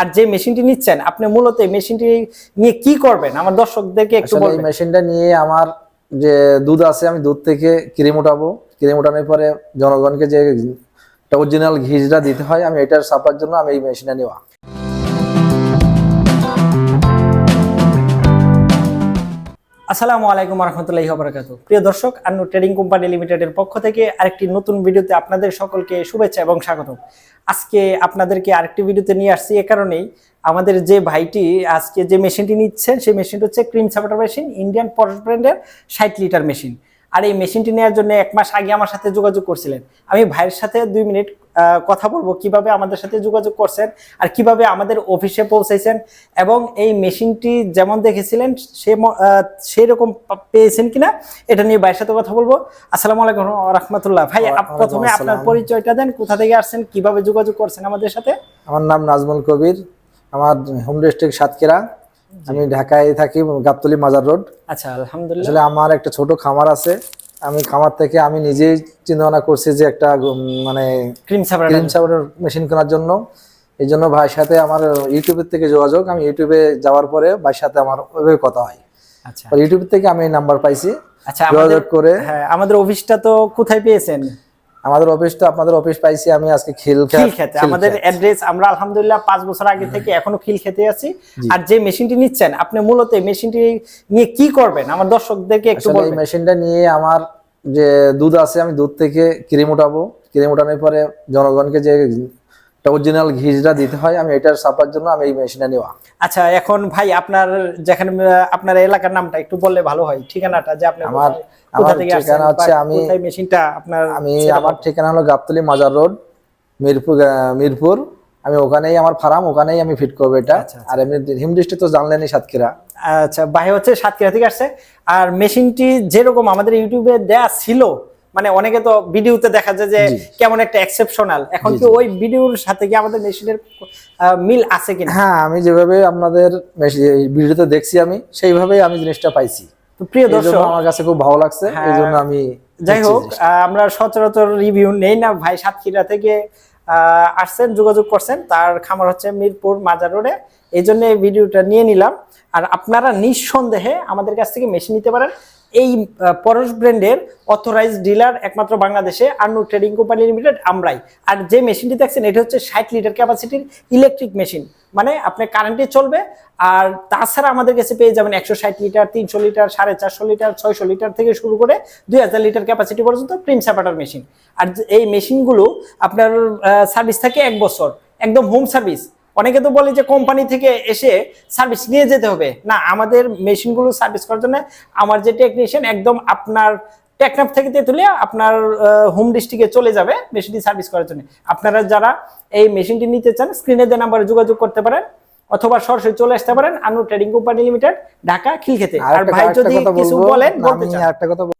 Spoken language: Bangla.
আর যে মেশিনটি নিচ্ছেন আপনি মূলত এই মেশিনটি নিয়ে কি করবেন? আমার দর্শকদেরকে একটু বলুন এই মেশিনটা নিয়ে আমার যে দুধ আছে আমি দুধ থেকে ক্রিম উঠাবো। ক্রিম উঠানোর পরে জনগণকে যে অরিজিনাল ঘিজটা দিতে হয় আমি এটার সাপ্লার জন্য আমি এই মেশিনটা নেওয়া আসসালামু আলাইকুম রহমতুল্লাহি বারাকাত প্রিয় দর্শক, আন্নু ট্রেডিং কোম্পানি লিমিটেডের পক্ষ থেকে আরেকটি নতুন ভিডিওতে আপনাদের সকলকে শুভেচ্ছা এবং স্বাগত আজকে আপনাদেরকে আরেকটি ভিডিওতে নিয়ে আসছি এ কারণেই আমাদের যে ভাইটি আজকে যে মেশিনটি নিচ্ছেন সেই মেশিনটি হচ্ছে ক্রিম সাপোর্টার মেশিন, ইন্ডিয়ান পর ব্র্যান্ডের ষাট লিটার মেশিন। আর এই মেশিনটি নেওয়ার জন্য এক মাস আগে আমার সাথে যোগাযোগ করছিলেন। আমি ভাইয়ের সাথে দুই মিনিট কথা বলব কীভাবে আমাদের সাথে যোগাযোগ করছেন আর কীভাবে আমাদের অফিসে পৌঁছাইছেন এবং এই মেশিনটি যেমন দেখেছিলেন সে সেই রকম পেয়েছেন কিনা এটা নিয়ে ভাইয়ের সাথে কথা বলব। আসসালামু আলাইকুম রহমতুল্লাহ। ভাই প্রথমে আপনার পরিচয়টা দেন কোথা থেকে আসছেন কীভাবে যোগাযোগ করছেন আমাদের সাথে? আমার নাম নাজমুল কবির আমার হোম ডিস্ট্রিক্ট সাতক্ষীরা। আমি ঢাকায় থাকি গাবতলি মাজার রোড। আচ্ছা আলহামদুলিল্লাহ। আসলে আমার একটা ছোট খামার আছে। আমি খামার থেকে আমি নিজেই চিন্তা ভাবনা করছি যে একটা মানে ক্রিম সাপার ক্রিম সাবারের মেশিন কেনার জন্য। এই জন্য ভাইয়ের সাথে আমার ইউটিউবের থেকে যোগাযোগ। আমি ইউটিউবে যাওয়ার পরে ভাইয়ের সাথে আমার ওইভাবে কথা হয়। আচ্ছা। ইউটিউব থেকে আমি নাম্বার পাইছি। আচ্ছা আমাদের যোগাযোগ করে হ্যাঁ আমাদের অফিসটা তো কোথায় পেয়েছেন? আমাদের অফিসটা আপনাদের অফিস পাইছি আমি আজকে খিল খেতে। আমাদের অ্যাড্রেস আমরা আলহামদুলিল্লাহ পাঁচ বছর আগে থেকে এখনও খিল খেতে আছি। আর যে মেশিনটি নিচ্ছেন আপনি মূলত এই মেশিনটি নিয়ে কি করবেন? আমার দর্শকদেরকে একটু বলবেন। মেশিনটা নিয়ে আমার যে দুধ আছে আমি দুধ থেকে ক্রিম উঠাবো। ক্রিম উঠানোর পরে জনগণকে যে অরিজিনাল ঘিটা দিতে হয় আমি এটার সাপ্লার জন্য আমি এই মেশিনটা নেওয়া। আচ্ছা এখন ভাই আপনার যেখানে আপনার এলাকার নামটা একটু বললে ভালো হয় ঠিকানাটা যে আপনি আমার- আমার ঠিকানা হচ্ছে আমি- মেশিনটা আপনার আমি আমার ঠিকানা হলো গাবতলি মাজার রোড মিরপুর মিরপুর। আমি ওখানেই আমার ফার্ম ওখানেই আমি ফিট করব এটা। আচ্ছা, আর এমনি হিম ডিস্ট্রিক্ট তো জানলেনই সাতক্ষীরা। আচ্ছা ভাই হচ্ছে সাতক্ষীরা থেকে আসছে আর মেশিনটি যেরকম আমাদের ইউটিউবে দেয়া ছিল মানে অনেকে তো ভিডিওতে দেখা যায় যে কেমন একটা এক্সেপশনাল এখন কি ওই ভিডিওর সাথে কি আমাদের মেশিনের মিল আছে কিনা? হ্যাঁ আমি যেভাবে আপনাদের এই ভিডিওতে দেখছি আমি সেইভাবেই আমি জিনিসটা পাইছি। তো প্রিয় এই দর্শক আমার কাছে খুব ভালো লাগছে এই হ্যাঁ। জন্য আমি যাই হোক আমরা সচরাচর রিভিউ নেই না। ভাই সাতক্ষীরা থেকে আহ, আসছেন যোগাযোগ করছেন। তার খামার হচ্ছে মিরপুর মাজার রোডে। এই জন্য এই ভিডিওটা নিয়ে নিলাম। আর আপনারা নিঃসন্দেহে আমাদের কাছ থেকে মেশিন নিতে পারেন। এই পরশ ব্র্যান্ডের অথরাইজ ডিলার একমাত্র বাংলাদেশে আন্নু ট্রেডিং কোম্পানি লিমিটেড, আমরাই। আর যে মেশিনটি দেখছেন, এটা হচ্ছে ষাট লিটার ক্যাপাসিটির ইলেকট্রিক মেশিন মানে আপনি কারেন্টে চলবে, আর তাছাড়া আমাদের কাছে পেয়ে যাবেন একশো ষাট লিটার, তিনশো লিটার, সাড়ে চারশো লিটার, ছয়শো লিটার থেকে শুরু করে দুই হাজার লিটার ক্যাপাসিটি পর্যন্ত প্রিন্ট স্যাপাটার মেশিন আর এই মেশিনগুলো আপনার সার্ভিস থাকে এক বছর, একদম হোম সার্ভিস অনেকে তো বলে যে কোম্পানি থেকে এসে সার্ভিস নিয়ে যেতে হবে। না আমাদের মেশিনগুলো সার্ভিস করার জন্য আমার যে টেকনিশিয়ান একদম আপনার টেকনাফ থেকে তেতুলিয়া আপনার হোম ডিস্ট্রিক্টে চলে যাবে মেশিনটি সার্ভিস করার জন্য। আপনারা যারা এই মেশিনটি নিতে চান স্ক্রিনে দেওয়া নাম্বারে যোগাযোগ করতে পারেন অথবা সরাসরি চলে আসতে পারেন Anu trading company limited Dhaka খিলখেতে আর ভাই যদি কিছু বলেন বলতে চান। একটা কথা বল-